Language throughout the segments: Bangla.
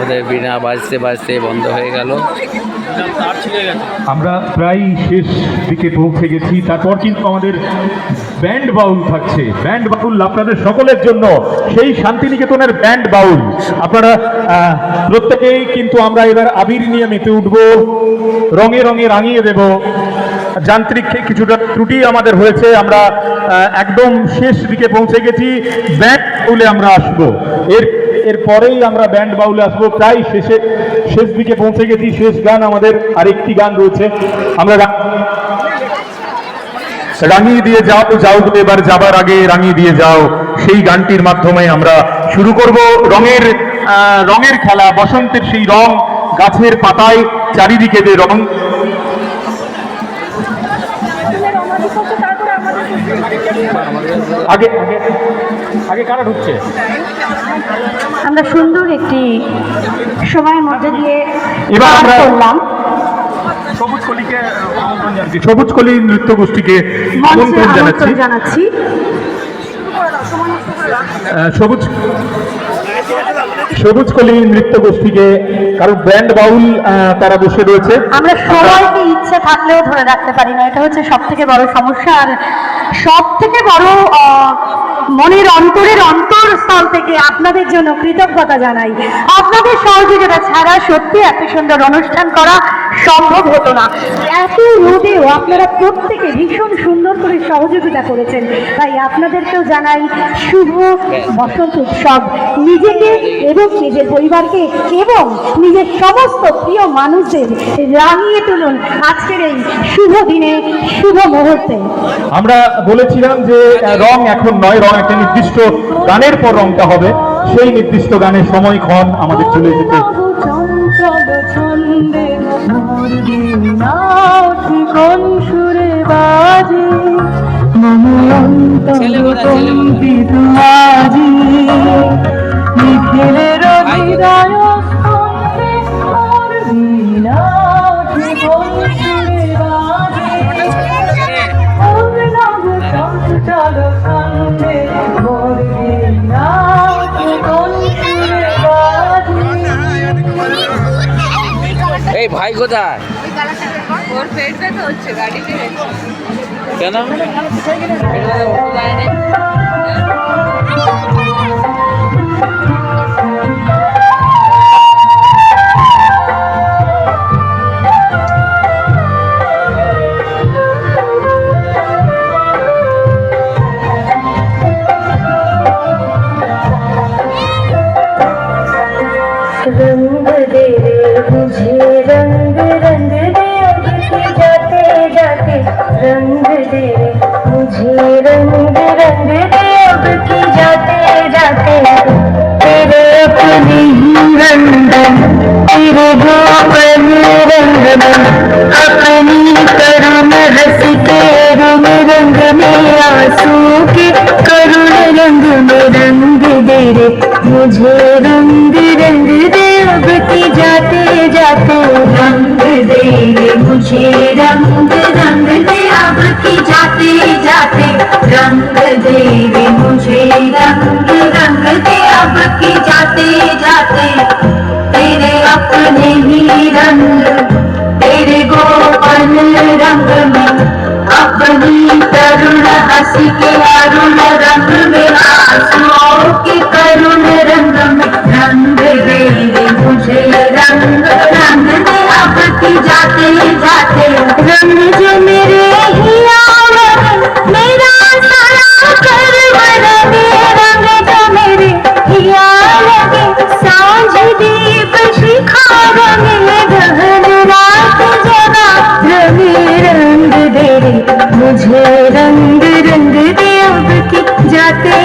ওদের বিনা বাজতে বাজতে বন্ধ হয়ে গেল। আমরা প্রায় শেষ দিকে পৌঁছে গেছি, তারপর কিন্তু আমাদের ব্যান্ড বাউল থাকছে। ব্যান্ড বাউল আপনাদের সকলের জন্য, সেই শান্তিনিকেতনের ব্যান্ড বাউল। আপনারা প্রত্যেকেই কিন্তু আমরা এবার আবির নিয়ে মেতে উঠব, রঙে রঙে রাঙিয়ে দেব। যান্ত্রিক কিছুটা ত্রুটি আমাদের হয়েছে, আমরা একদম শেষ দিকে পৌঁছে গেছি, ব্যান্ড বাউলে আমরা আসব। এর এরপরেই আমরা ব্যান্ড বাউলে আসব। প্রায় শেষে, শেষ দিকে পৌঁছে গেছি। শেষ গান আমাদের আরেকটি গান রয়েছে। আমরা রাঙিয়ে দিয়ে যাও যাও এবার যাবার আগে রাঙিয়ে দিয়ে যাও। সেই গানটির মাধ্যমে আমরা শুরু করব রঙের রঙের খেলা। বসন্তের সেই রং গাছের পাতায়, চারিদিকে যে রং আগে আগে আগে কারা ঢুকছে? আমরা সুন্দর একটি সময়ের মধ্যে দিয়ে এবার আমরা- করলাম। সবুজ কলিকে সবুজ কলি নৃত্য গোষ্ঠীকে আমন্ত্রণ জানাচ্ছি। জানাচ্ছি। সবুজ সবুজ কলি নৃত্য গোষ্ঠীকে, কারণ ব্যান্ড বাউল তারা বসে রয়েছে। আমরা সবাইকে ইচ্ছে থাকলেও ধরে রাখতে পারি না। এটা হচ্ছে সব থেকে বড় সমস্যা। আর সব থেকে বড় মনের অন্তরের অন্তরস্থল থেকে আপনাদের জন্য কৃতজ্ঞতা জানাই। আপনাদের সহযোগিতা ছাড়া সত্যি এত সুন্দর অনুষ্ঠান করা সম্ভব হতো না। এত রোদেও আপনারা প্রত্যেকে ভীষণ সুন্দর করে সহযোগিতা করেছেন। তাই আপনাদেরকেও জানাই শুভ বসন্ত উৎসব। নিজেকে এবং নিজের পরিবারকে এবং নিজের সমস্ত প্রিয় মানুষদের রাঙিয়ে তুলুন আজকের এই শুভ দিনে শুভ মুহূর্তে। আমরা বলেছিলাম যে রং এখন নয় রং একটা নির্দিষ্ট গানের পর রংটা হবে। সেই নির্দিষ্ট গানের সময়ক্ষণ আমাদের চলে যেতে। মোর দিনাও কোন সুরে বাজে? মনে অন্তর কম্পিত আজি। নিখিলের হৃদয় ভাই কোথায়? কেন? रंग दे रे मुझे रंग रंग दे अब की जाते जाते रंग दे रे मुझे रंग रंग दे अब की जाते जाते रंग दे रे मुझे रंग रंग दे अब की जाते जाते तेरे अपने ही रंग, तेरे गोपन रंग में अपनी तरुण हंस के अरुण रंग में आंसुओं के करुण रंग में रंग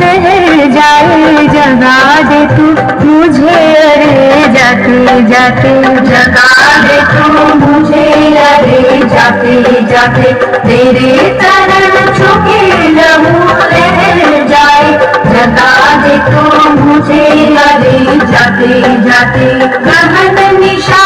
रह जाए, जगा दे तू मुझे, अरे जाते जाते जगा दे तू मुझे, अरे जाते जाते तेरे चरण छुके लहू रह जाए। जगा दे तू मुझे, अरे जाते जाते गहन निशारे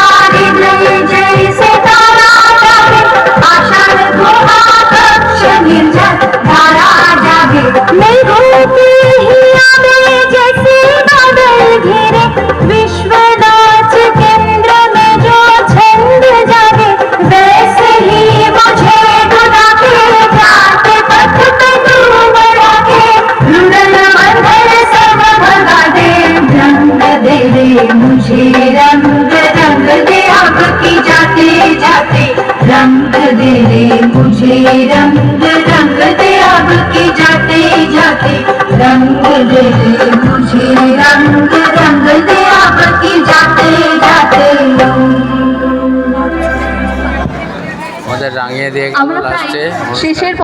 रंग रंग दे अब की जाते जाते रंग दे रे मुझे रंग रंग दे अब की जाते जाते रंग दे रे मुझे रंग रंग दे अब की जाते जाते আমাদের রাঙিয়ে দিয়ে গেল আমরা প্রায় লাস্টে শেষের